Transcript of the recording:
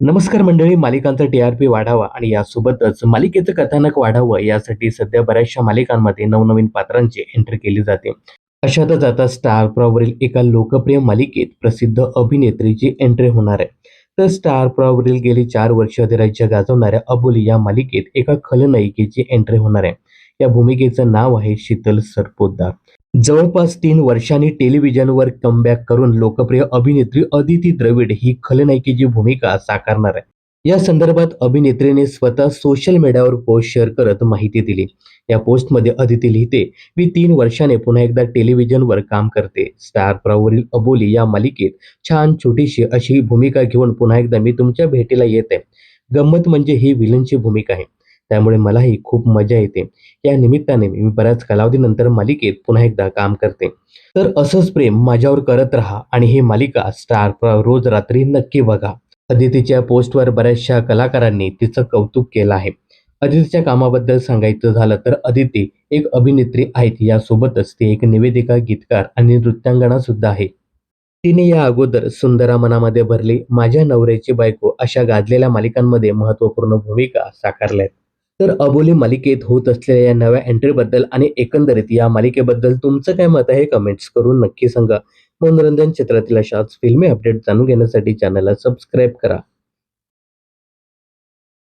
नमस्कार मंडळी मालिकांचा टी-आर-पी वाढावा आणि यासोबतच मालिकेचं कथानक वाढावं यासाठी सध्या बऱ्याचशा मालिकांमध्ये नवनवीन पात्रांची एंट्री केली जाते. अशातच आता स्टार प्रॉवरील एका लोकप्रिय मालिकेत प्रसिद्ध अभिनेत्रीची एंट्री होणार आहे. तर स्टार प्रॉवरील गेली चार वर्ष अधिराज्य गाजवणाऱ्या अबोली या मालिकेत एका खलनायिकेची एंट्री होणार आहे. या भूमिकेचं नाव आहे शीतल सरपोतदार. जवळपास तीन वर्षांनी टेलिव्हिजनवर कमबॅक करून लोकप्रिय अभिनेत्री अदिती द्रविड ही खलनायिकेची भूमिका साकारणार आहे. या संदर्भात अभिनेत्रीने स्वतः सोशल मीडियावर पोस्ट शेअर करत माहिती दिली. या पोस्टमध्ये अदिती लिहिते मी तीन वर्षाने पुन्हा एकदा टेलिव्हिजनवर काम करते. स्टार प्रवाहवरील अबोली या मालिकेत छान छोटीशी अशी भूमिका घेऊन पुन्हा एकदा मी तुमच्या भेटीला येत. आहे गंमत म्हणजे ही विलनची भूमिका आहे. त्यामुळे मलाही खूप मजा येते. या निमित्ताने मी बऱ्याच कालावधीनंतर मालिकेत पुन्हा एकदा काम करते. तर असंच प्रेम माझ्यावर करत राहा आणि ही मालिका स्टार रोज रात्री नक्की बघा. अदितीच्या पोस्टवर बऱ्याचशा कलाकारांनी तिचं कौतुक केलं आहे. अदितीच्या कामाबद्दल सांगायचं झालं तर अदिती एक अभिनेत्री आहेत. यासोबतच ती एक निवेदिका गीतकार आणि नृत्यांगणा सुद्धा आहे. तिने या अगोदर सुंदरा मनामध्ये भरली माझ्या नवऱ्याची बायको अशा गाजलेल्या मालिकांमध्ये महत्त्वपूर्ण भूमिका साकारल्या आहेत तर अबोली मालिकेत होत असलेल्या या नव्या एंट्रीबद्दल आणि एकंदरीत या मालिकेबद्दल तुमचं काय मत आहे? कमेंट्स करून नक्की सांगा. मनोरंजन क्षेत्रातील अशाच फिल्मी अपडेट जाणून घेण्यासाठी चॅनलला सबस्क्राईब करा.